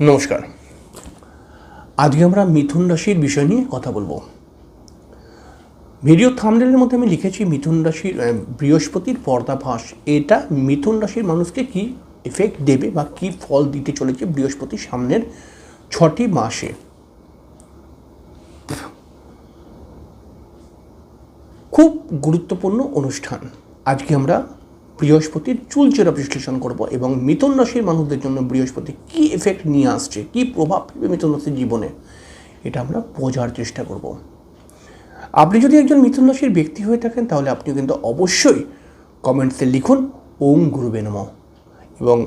নমস্কার। আজকে আমরা মিথুন রাশির বিষয় নিয়ে কথা বলব। ভিডিও থামডেলের মধ্যে আমি লিখেছি মিথুন রাশির বৃহস্পতির পর্দাভাস এটা মিথুন রাশির মানুষকে কি এফেক্ট দেবে বা কি ফল দিতে চলেছে বৃহস্পতির সামনের ছটি মাসে? খুব গুরুত্বপূর্ণ অনুষ্ঠান। আজকে আমরা বৃহস্পতির চুলচেরা বিশ্লেষণ করব এবং মিথুন রাশির মানুষদের জন্য বৃহস্পতি কি এফেক্ট নিয়ে আসছে, কি প্রভাব ফেলবে মিথুন রাশির জীবনে, এটা আমরা বোঝার চেষ্টা করব। আপনি যদি একজন মিথুন রাশির ব্যক্তি হয়ে থাকেন, তাহলে আপনি কিন্তু অবশ্যই কমেন্টসে লিখুন, ওম গুরুবে নম। এবং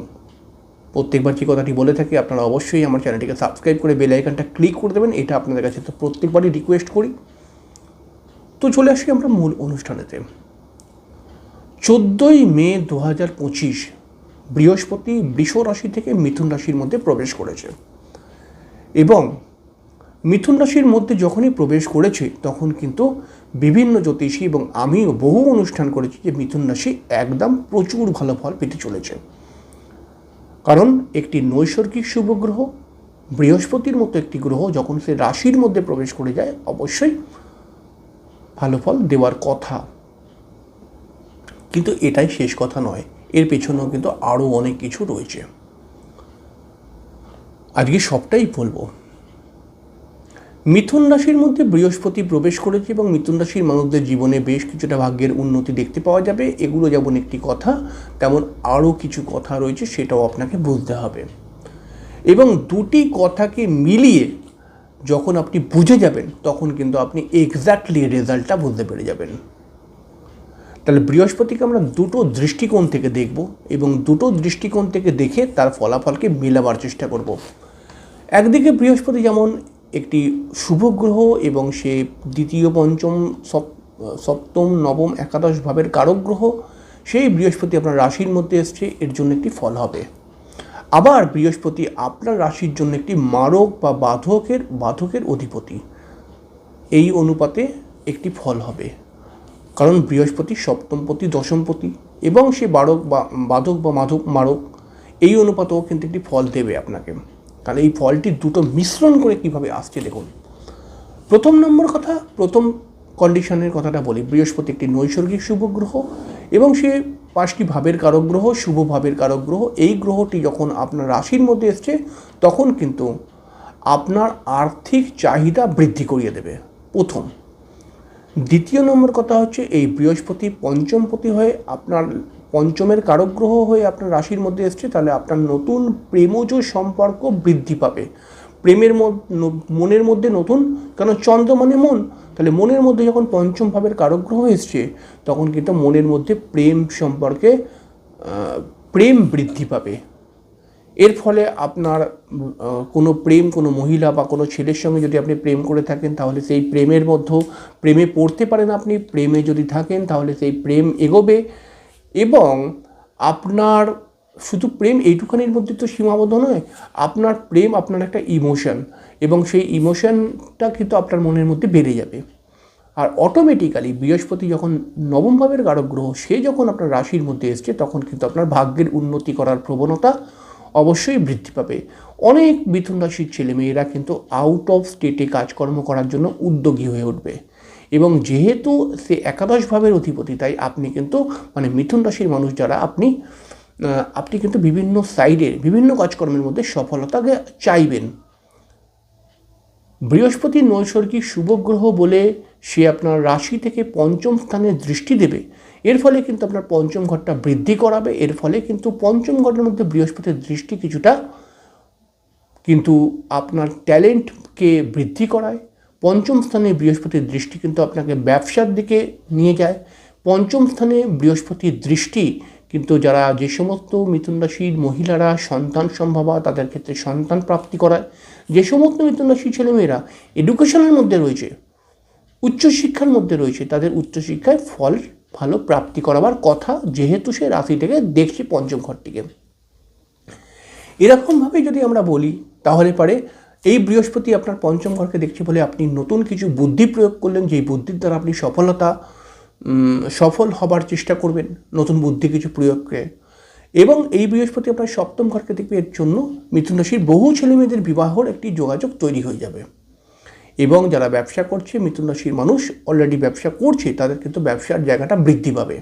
প্রত্যেকবার যে কথাটি বলে থাকি, আপনারা অবশ্যই আমার চ্যানেলটিকে সাবস্ক্রাইব করে বেল আইকনটা ক্লিক করে দেবেন, এটা আপনাদের কাছে তো প্রত্যেকবারই রিকোয়েস্ট করি। তো চলে আসি আমরা মূল অনুষ্ঠানেতে। চোদ্দোই মে দু হাজার পঁচিশ বৃহস্পতি বৃষ রাশি থেকে মিথুন রাশির মধ্যে প্রবেশ করেছে। এবং মিথুন রাশির মধ্যে যখনই প্রবেশ করেছে, তখন কিন্তু বিভিন্ন জ্যোতিষী এবং আমিও বহু অনুষ্ঠান করেছি যে মিথুন রাশি একদম প্রচুর ভালো ফল পেতে চলেছে। কারণ একটি নৈসর্গিক শুভ গ্রহ, বৃহস্পতির মতো একটি গ্রহ যখন সে রাশির মধ্যে প্রবেশ করে যায়, অবশ্যই ভালো ফল দেওয়ার কথা কিন্তু এটাই শেষ কথা নয়। এর পেছনেও কিন্তু আরও অনেক কিছু রয়েছে। আজকে সবটাই বলব। মিথুন রাশির মধ্যে বৃহস্পতি প্রবেশ করেছে এবং মিথুন রাশির মানুষদের জীবনে বেশ কিছুটা ভাগ্যের উন্নতি দেখতে পাওয়া যাবে। এগুলো যেমন একটি কথা, তেমন আরও কিছু কথা রয়েছে সেটাও আপনাকে বুঝতে হবে। এবং দুটি কথাকে মিলিয়ে যখন আপনি বুঝে যাবেন, তখন কিন্তু আপনি এক্স্যাক্টলি রেজাল্টটা বুঝতে পেরে যাবেন। তাহলে বৃহস্পতিকে আমরা দুটো দৃষ্টিকোণ থেকে দেখব এবং দুটো দৃষ্টিকোণ থেকে দেখে তার ফলাফলকে মেলাবার চেষ্টা করব। একদিকে বৃহস্পতি যেমন একটি শুভ গ্রহ এবং সে দ্বিতীয়, পঞ্চম, সপ- সপ্তম, নবম, একাদশ ভাবের কারক গ্রহ, সেই বৃহস্পতি আপনার রাশির মধ্যে এসছে, এর জন্য একটি ফল হবে। আবার বৃহস্পতি আপনার রাশির জন্য একটি মারক বা বাধকের বাধকের অধিপতি। এই অনুপাতে একটি ফল হবে। কারণ বৃহস্পতি সপ্তমপতি দশমপতি এবং সে বারক বা বাধক বা মাধক, মারক, এই অনুপাতেও কিন্তু একটি ফল দেবে আপনাকে। তাহলে এই ফলটি দুটো মিশ্রণ করে কীভাবে আসছে দেখুন। প্রথম নম্বর কথা, প্রথম কন্ডিশনের কথাটা বলি। বৃহস্পতি একটি নৈসর্গিক শুভ গ্রহ এবং সে পাঁচটি ভাবের কারক গ্রহ, শুভ ভাবের কারক গ্রহ। এই গ্রহটি যখন আপনার রাশির মধ্যে এসছে, তখন কিন্তু আপনার আর্থিক চাহিদা বৃদ্ধি করিয়ে দেবে। প্রথম। দ্বিতীয় নম্বর কথা হচ্ছে, এই বৃহস্পতি পঞ্চমপতি হয়ে আপনার পঞ্চমের কারক গ্রহ হয়ে আপনার রাশির মধ্যে এসছে, তাহলে আপনার নতুন প্রেমজ সম্পর্ক বৃদ্ধি পাবে। প্রেমের মনের মধ্যে নতুন, কেন চন্দ্র মানে মন? তাহলে মনের মধ্যে যখন পঞ্চম ভাবের কারক গ্রহ এসছে, তখন কিন্তু মনের মধ্যে প্রেম সম্পর্কে প্রেম বৃদ্ধি পাবে। এর ফলে আপনার কোনো প্রেম, কোনো মহিলা বা কোনো ছেলের সঙ্গে যদি আপনি প্রেম করে থাকেন, তাহলে সেই প্রেমের মধ্যে প্রেমে পড়তে পারেন আপনি, প্রেমে যদি থাকেন, তাহলে সেই প্রেম এগোবে। এবং আপনার শুধু প্রেম এইটুখানির মধ্যে তো সীমাবদ্ধ নয়, আপনার প্রেম, আপনার একটা ইমোশন এবং সেই ইমোশনটা কিন্তু আপনার মনের মধ্যে বেড়ে যাবে। আর অটোমেটিক্যালি বৃহস্পতি যখন নবম ভাবের কারক গ্রহ, সে যখন আপনার রাশির মধ্যে এসছে, তখন কিন্তু আপনার ভাগ্যের উন্নতি করার প্রবণতা অবশ্যই বৃদ্ধি পাবে। অনেক মিথুন রাশির ছেলেমেয়েরা কিন্তু আউট অফ স্টেটে কাজকর্ম করার জন্য উদ্যোগী হয়ে উঠবে। এবং যেহেতু সে একাদশ ভাবের অধিপতি, তাই আপনি কিন্তু মানে মিথুন রাশির মানুষ যারা, আপনি আপনি কিন্তু বিভিন্ন সাইডের বিভিন্ন কাজকর্মের মধ্যে সফলতাকে চাইবেন। বৃহস্পতি নৈসর্গিক শুভ গ্রহ বলে সে আপনার রাশি থেকে পঞ্চম স্থানে দৃষ্টি দেবে। এর ফলে কিন্তু আপনার পঞ্চম ঘরটা বৃদ্ধি করাবে, এর ফলে কিন্তু পঞ্চম ঘরের মধ্যে বৃহস্পতির দৃষ্টি কিছুটা কিন্তু আপনার ট্যালেন্টকে বৃদ্ধি করায়। পঞ্চম স্থানে বৃহস্পতির দৃষ্টি কিন্তু আপনাকে ব্যবসার দিকে নিয়ে যায়। পঞ্চম স্থানে বৃহস্পতির দৃষ্টি কিন্তু যারা যে সমস্ত মিথুন রাশির মহিলারা সন্তান সম্ভাবা, তাদের ক্ষেত্রে সন্তান প্রাপ্তি করায়। যে সমস্ত মিথুন রাশির ছেলেমেয়েরা এডুকেশনের মধ্যে রয়েছে, উচ্চশিক্ষার মধ্যে রয়েছে, তাদের উচ্চশিক্ষায় ফল ভালো প্রাপ্তি করাবার কথা যেহেতু সে রাশি থেকে দেখছে পঞ্চম ঘরটিকে। এরকমভাবে যদি আমরা বলি, তাহলে পারে এই বৃহস্পতি আপনার পঞ্চম ঘরকে দেখছে বলে আপনি নতুন কিছু বুদ্ধি প্রয়োগ করলেন, যেই বুদ্ধির দ্বারা আপনি সফলতা সফল হবার চেষ্টা করবেন নতুন বুদ্ধি কিছু প্রয়োগকে। এবং এই বৃহস্পতি আপনার সপ্তম ঘরকে দেখবে, এর জন্য মিথুন রাশির বহু ছেলেমেয়েদের বিবাহর একটি যোগাযোগ তৈরি হয়ে যাবে। এবং যারা ব্যবসা করছে মিথুন রাশির মানুষ অলরেডি ব্যবসা করছে, তাদের কিন্তু ব্যবসার জায়গাটা বৃদ্ধি পাবে।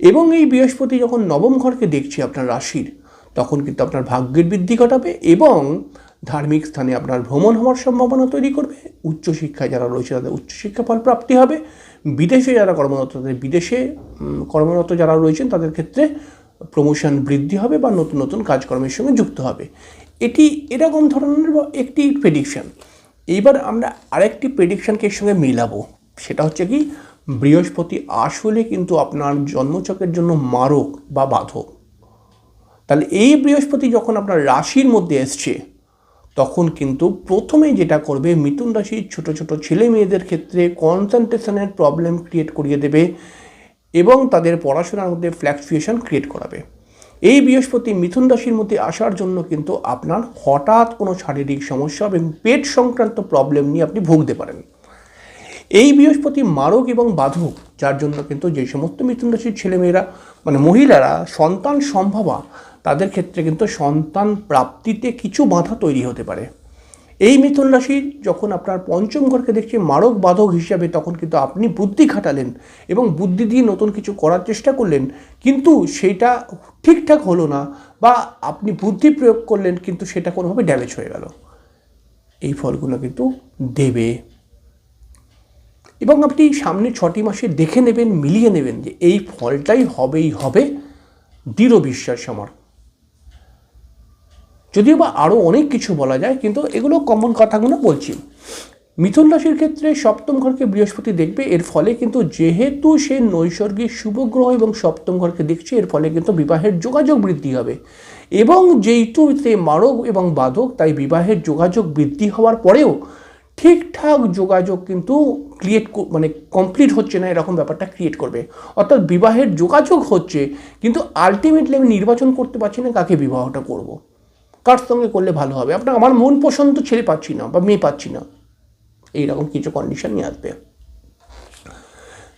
এবং এই বৃহস্পতি যখন নবম ঘরকে দেখছে আপনার রাশির, তখন কিন্তু আপনার ভাগ্যের বৃদ্ধি ঘটাবে এবং ধার্মিক স্থানে আপনার ভ্রমণ হওয়ার সম্ভাবনা তৈরি করবে। উচ্চশিক্ষায় যারা রয়েছে, তাদের উচ্চশিক্ষা ফল প্রাপ্তি হবে। বিদেশে যারা কর্মরত, তাদের বিদেশে কর্মরত যারা রয়েছেন, তাদের ক্ষেত্রে প্রমোশন বৃদ্ধি হবে বা নতুন নতুন কাজকর্মের সঙ্গে যুক্ত হবে। এটি এরকম ধরনের একটি প্রেডিকশন এইবার আমরা আরেকটি প্রেডিকশনকে এর সঙ্গে মিলাবো। সেটা হচ্ছে কি, বৃহস্পতি আসলে কিন্তু আপনার জন্মচকের জন্য মারক বা বাধক। তাহলে এই বৃহস্পতি যখন আপনার রাশির মধ্যে এসছে, তখন কিন্তু প্রথমে যেটা করবে, মিথুন রাশির ছোট ছোট ছেলে মেয়েদের ক্ষেত্রে কনসেন্ট্রেশনের প্রবলেম ক্রিয়েট করিয়ে দেবে এবং তাদের পড়াশোনার মধ্যে ফ্ল্যাকচুয়েশন ক্রিয়েট করাবে। এই বৃহস্পতি মিথুন রাশির মধ্যে আসার জন্য কিন্তু আপনার হঠাৎ কোনো শারীরিক সমস্যা এবং পেট সংক্রান্ত প্রবলেম নিয়ে আপনি ভুগতে পারেন। এই বৃহস্পতি মারক এবং বাধক, যার জন্য কিন্তু যে সমস্ত মিথুন রাশির ছেলেমেয়েরা মানে মহিলারা সন্তান সম্ভাবা, তাদের ক্ষেত্রে কিন্তু সন্তান প্রাপ্তিতে কিছু বাধা তৈরি হতে পারে। এই মিথুন রাশির যখন আপনার পঞ্চম ঘরকে দেখছে মারক বাধক হিসাবে, তখন কিন্তু আপনি বুদ্ধি খাটালেন এবং বুদ্ধি দিয়ে নতুন কিছু করার চেষ্টা করলেন। কিন্তু সেটা ঠিকঠাক হলো না বা আপনি বুদ্ধি প্রয়োগ করলেন, কিন্তু সেটা কোনোভাবে ড্যামেজ হয়ে গেল। এই ফলগুলো কিন্তু দেবে। এবং আপনি সামনে ছটি মাসে দেখে নেবেন, মিলিয়ে নেবেন যে এই ফলটাই হবেই হবে দৃঢ় বিশ্বাস আমার। যদিও বা আরও অনেক কিছু বলা যায়, কিন্তু এগুলো কমন কথাগুলো বলছি। মিথুন রাশির ক্ষেত্রে সপ্তম ঘরকে বৃহস্পতি দেখবে, এর ফলে কিন্তু যেহেতু সে নৈসর্গিক শুভগ্রহ এবং সপ্তম ঘরকে দেখছে, এর ফলে কিন্তু বিবাহের যোগাযোগ বৃদ্ধি হবে। এবং যেহেতু সে মারক এবং বাধক, তাই বিবাহের যোগাযোগ বৃদ্ধি হওয়ার পরেও ঠিকঠাক যোগাযোগ কিন্তু ক্রিয়েট মানে কমপ্লিট হচ্ছে না, এরকম ব্যাপারটা ক্রিয়েট করবে। অর্থাৎ বিবাহের যোগাযোগ হচ্ছে, কিন্তু আলটিমেটলি আমি নির্বাচন করতে পারছি না কাকে বিবাহটা করব। কার সঙ্গে করলে ভালো হবে? আপনার, আমার মন পছন্দ ছেলে পাচ্ছি না বা মেয়ে পাচ্ছি না। এইরকম কিছু কন্ডিশন নিয়ে আসবে।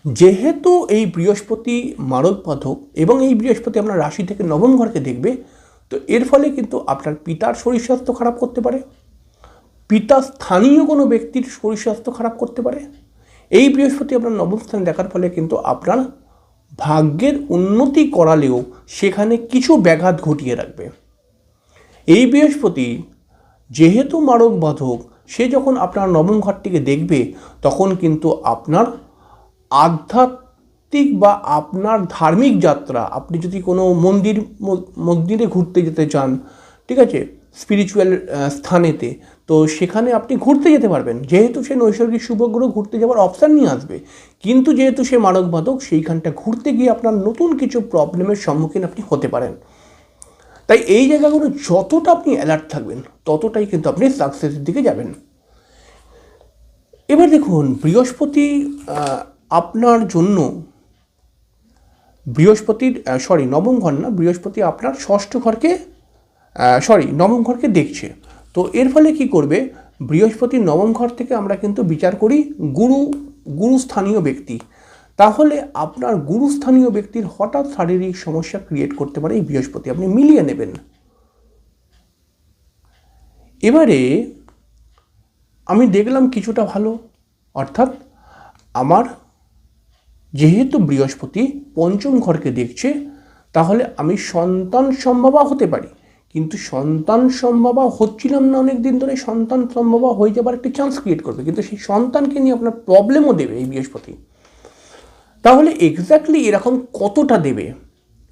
যেহেতু এই বৃহস্পতি মারক পাঠক এবং এই বৃহস্পতি আপনার রাশি থেকে নবম ঘরকে দেখবে, তো এর ফলে কিন্তু আপনার পিতার শরীর স্বাস্থ্য খারাপ করতে পারে। পিতা স্থানীয় কোনো ব্যক্তির শরীর স্বাস্থ্য খারাপ করতে পারে। এই বৃহস্পতি আপনার নবম স্থানে দেখার ফলে কিন্তু আপনার ভাগ্যের উন্নতি করালেও সেখানে কিছু ব্যাঘাত ঘটিয়ে রাখবে। এই বৃহস্পতি যেহেতু মারক বাধক, সে যখন আপনার নবম ঘরটিকে দেখবে, তখন কিন্তু আপনার আধ্যাত্মিক বা আপনার ধার্মিক যাত্রা, আপনি যদি কোনো মন্দির মন্দিরে ঘুরতে যেতে চান, ঠিক আছে স্পিরিচুয়াল স্থানেতে, তো সেখানে আপনি ঘুরতে যেতে পারবেন। যেহেতু সে নৈসর্গিক শুভগ্রহ ঘুরতে যাওয়ার অপশান নিয়ে আসবে, কিন্তু যেহেতু সে মারক বাধক, সেইখানটা ঘুরতে গিয়ে আপনার নতুন কিছু প্রবলেমের সম্মুখীন আপনি হতে পারেন। তাই এই জায়গাগুলো যতটা আপনি অ্যালার্ট থাকবেন, ততটাই কিন্তু আপনি সাকসেসের দিকে যাবেন। এবার দেখুন, বৃহস্পতি আপনার জন্য বৃহস্পতির সরি নবম ঘর না, বৃহস্পতি আপনার ষষ্ঠ ঘরকে সরি নবম ঘরকে দেখছে। তো এর ফলে কি করবে? বৃহস্পতির নবম ঘর থেকে আমরা কিন্তু বিচার করি গুরু, গুরুস্থানীয় ব্যক্তি। তাহলে আপনার গুরুস্থানীয় ব্যক্তির হঠাৎ শারীরিক সমস্যা ক্রিয়েট করতে পারে এই বৃহস্পতি। আপনি মিলিয়ে নেবেন। এবারে আমি দেখলাম কিছুটা ভালো। অর্থাৎ আমার যেহেতু বৃহস্পতি পঞ্চম ঘরকে দেখছে, তাহলে আমি সন্তান সম্ভাবা হতে পারি। কিন্তু সন্তান সম্ভাবা হচ্ছিলাম না অনেক দিন ধরে, সন্তান সম্ভাবা হয়ে যাবার একটি চান্স ক্রিয়েট করবে। কিন্তু সেই সন্তানকে নিয়ে আপনার প্রবলেমও দেবে এই বৃহস্পতি। তাহলে এক্স্যাক্টলি এরকম কতটা দেবে?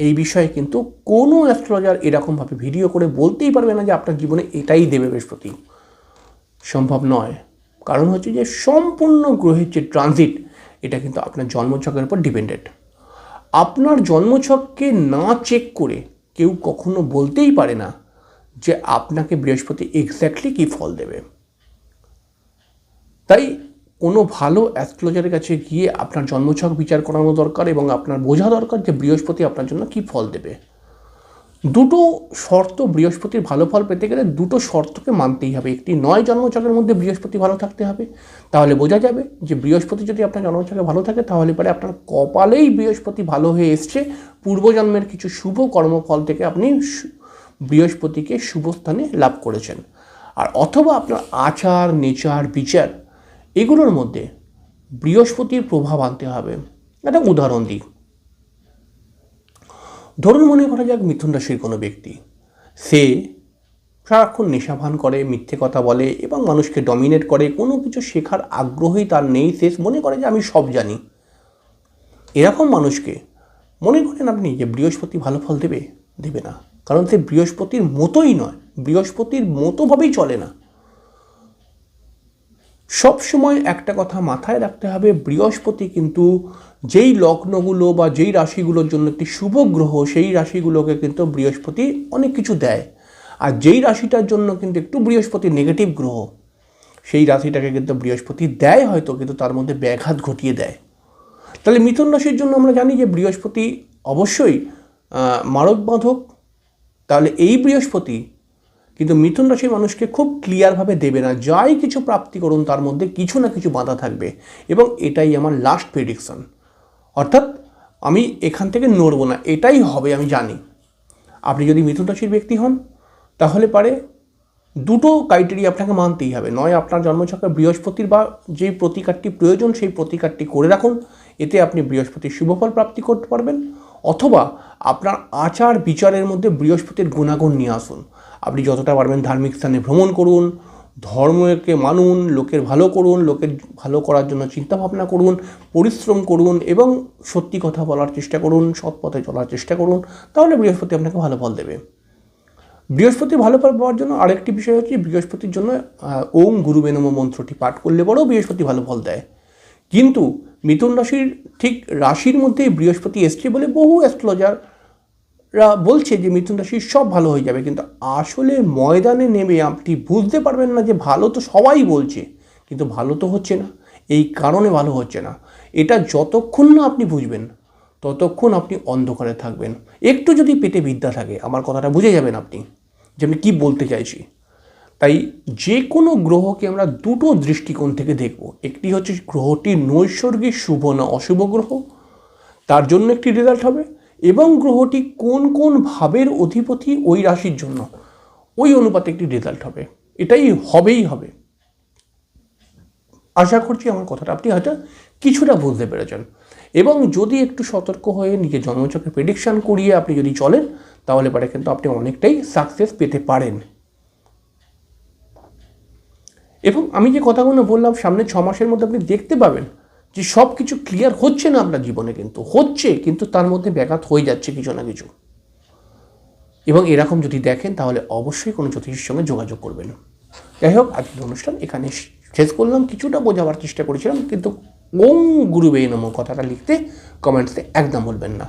এই বিষয়ে কিন্তু কোনো অ্যাস্ট্রোলজার এরকমভাবে ভিডিও করে বলতেই পারবে না যে আপনার জীবনে এটাই দেবে বৃহস্পতি। সম্ভব নয়। কারণ হচ্ছে যে সম্পূর্ণ গ্রহের যে ট্রানজিট এটা কিন্তু আপনার জন্মছকের উপর ডিপেন্ডেন্ট আপনার জন্মছককে না চেক করে কেউ কখনো বলতেই পারে না যে আপনাকে বৃহস্পতি এক্স্যাক্টলি কী ফল দেবে। তাই কোনো ভালো অ্যাস্ট্রোলজারের কাছে গিয়ে আপনার জন্মছক বিচার করানো দরকার এবং আপনার বোঝা দরকার যে বৃহস্পতি আপনার জন্য কী ফল দেবে। দুটো শর্ত বৃহস্পতির ভালো ফল পেতে গেলে দুটো শর্তকে মানতেই হবে। একটি নয় জন্মচকের মধ্যে বৃহস্পতি ভালো থাকতে হবে। তাহলে বোঝা যাবে যে বৃহস্পতি যদি আপনার জন্মচকে ভালো থাকে, তাহলে পরে আপনার কপালেই বৃহস্পতি ভালো হয়ে এসছে। পূর্বজন্মের কিছু শুভ কর্মফল থেকে আপনি বৃহস্পতিকে শুভ স্থানে লাভ করেছেন। আর অথবা আপনার আচার, নেচার, বিচার এগুলোর মধ্যে বৃহস্পতির প্রভাব আনতে হবে। একটা উদাহরণ দিই। ধরুন মনে করা যাক মিথুন রাশির কোনো ব্যক্তি। সে সারাক্ষণ নেশাভান করে, মিথ্যে কথা বলে এবং মানুষকে ডমিনেট করে, কোনো কিছু শেখার আগ্রহই তার নেই। সে মনে করে যে আমি সব জানি। এরকম মানুষকে মনে করেন আপনি যে বৃহস্পতি ভালো ফল দেবে? দেবে না। কারণ সে বৃহস্পতির মতোই নয়। বৃহস্পতির মতোভাবেই চলে না। সব সময় একটা কথা মাথায় রাখতে হবে, বৃহস্পতি কিন্তু যেই লগ্নগুলো বা যেই রাশিগুলোর জন্য একটি শুভ গ্রহ, সেই রাশিগুলোকে কিন্তু বৃহস্পতি অনেক কিছু দেয়। আর যেই রাশিটার জন্য কিন্তু একটু বৃহস্পতি নেগেটিভ গ্রহ, সেই রাশিটাকে কিন্তু বৃহস্পতি দেয় হয়তো, কিন্তু তার মধ্যে ব্যাঘাত ঘটিয়ে দেয়। তাহলে মিথুন রাশির জন্য আমরা জানি যে বৃহস্পতি অবশ্যই মারক বাঁধক তাহলে এই বৃহস্পতি কিন্তু মিথুন রাশির মানুষকে খুব ক্লিয়ারভাবে দেবে না। যাই কিছু প্রাপ্তি করুন, তার মধ্যে কিছু না কিছু বাধা থাকবে এবং এটাই আমার লাস্ট প্রেডিকশন অর্থাৎ আমি এখান থেকে নড়বো না, এটাই হবে আমি জানি। আপনি যদি মিথুন রাশির ব্যক্তি হন, তাহলে পারে দুটো ক্রাইটেরিয়া আপনাকে মানতেই হবে। নয়, আপনার জন্মছকে বৃহস্পতির বা যেই প্রতিকারটি প্রয়োজন, সেই প্রতিকারটি করে রাখুন। এতে আপনি বৃহস্পতির শুভফল প্রাপ্তি করতে পারবেন। অথবা আপনার আচার বিচারের মধ্যে বৃহস্পতির গুণাগুণ নিয়ে আসুন। আপনি যতটা পারবেন ধার্মিক স্থানে ভ্রমণ করুন, ধর্মকে মানুন, লোকের ভালো করুন, লোকের ভালো করার জন্য চিন্তা ভাবনা করুন, পরিশ্রম করুন এবং সত্যি কথা বলার চেষ্টা করুন, সৎ পথে চলার চেষ্টা করুন, তাহলে বৃহস্পতি আপনাকে ভালো ফল দেবে। বৃহস্পতি ভালো ফল পাওয়ার জন্য আরেকটি বিষয় হচ্ছে বৃহস্পতির জন্য ওম গুরু বেনম মন্ত্রটি পাঠ করলে পরেও বৃহস্পতি ভালো ফল দেয়। কিন্তু মিথুন রাশির ঠিক রাশির মধ্যেই বৃহস্পতি এসছে বলে বহু অ্যাস্ট্রোলজাররা বলছে যে মিথুন রাশির সব ভালো হয়ে যাবে, কিন্তু আসলে ময়দানে নেমে আপনি বুঝতে পারবেন না যে ভালো তো সবাই বলছে, কিন্তু ভালো তো হচ্ছে না। এই কারণে ভালো হচ্ছে না। এটা যতক্ষণ না আপনি বুঝবেন, ততক্ষণ আপনি অন্ধকারে থাকবেন। একটু যদি পেটে বিদ্যা থাকে, আমার কথাটা বুঝে যাবেন আপনি যে আমি কী বলতে চাইছি। তাই যে কোনো গ্রহকে আমরা দুটো দৃষ্টিকোণ থেকে দেখব। একটি হচ্ছে গ্রহটি নৈসর্গিক শুভ না অশুভ গ্রহ, তার জন্য একটি রেজাল্ট হবে। এবং গ্রহটি কোন কোন ভাবের অধিপতি ওই রাশির জন্য? ওই অনুপাতে একটি রেজাল্ট হবে। এটাই হবেই হবে। আশা করছি আমার কথাটা আপনি হয়তো কিছুটা বুঝতে পেরেছেন। এবং যদি একটু সতর্ক হয়ে নিজের জন্মচক্রে প্রেডিকশান করিয়ে আপনি যদি চলেন, তাহলে পরে কিন্তু আপনি অনেকটাই সাকসেস পেতে পারেন। এবং আমি যে কথাগুলো বললাম, সামনে ছ মাসের মধ্যে আপনি দেখতে পাবেন যে সব কিছু ক্লিয়ার হচ্ছে না আপনার জীবনে কিন্তু, হচ্ছে, কিন্তু তার মধ্যে ব্যাঘাত হয়ে যাচ্ছে কিছু না কিছু। এবং এরকম যদি দেখেন, তাহলে অবশ্যই কোনো জ্যোতিষের সঙ্গে যোগাযোগ করবেন। যাই হোক, আজকের অনুষ্ঠান এখানে শেষ করলাম। কিছুটা বোঝাবার চেষ্টা করেছিলাম, কিন্তু ওম গুরুবে নম কথাটা লিখতে কমেন্টসে একদম বলবেন না।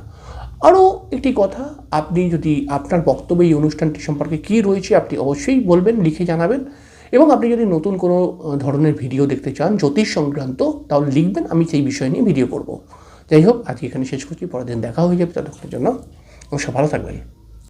আরও একটি কথা, আপনি যদি আপনার বক্তব্য এই অনুষ্ঠানটি সম্পর্কে কী রয়েছে, আপনি অবশ্যই বলবেন, লিখে জানাবেন। এবং আপনি যদি নতুন কোনো ধরনের ভিডিও দেখতে চান, জ্যোতিষ সংক্রান্ত, তাহলে লিখবেন, আমি সেই বিষয় নিয়ে ভিডিও করব। যাই হোক, আজকে এখানে শেষ করছি, পরের দিন দেখা হয়ে যাবে ততক্ষণের জন্য। অবশ্য ভালো থাকবেন।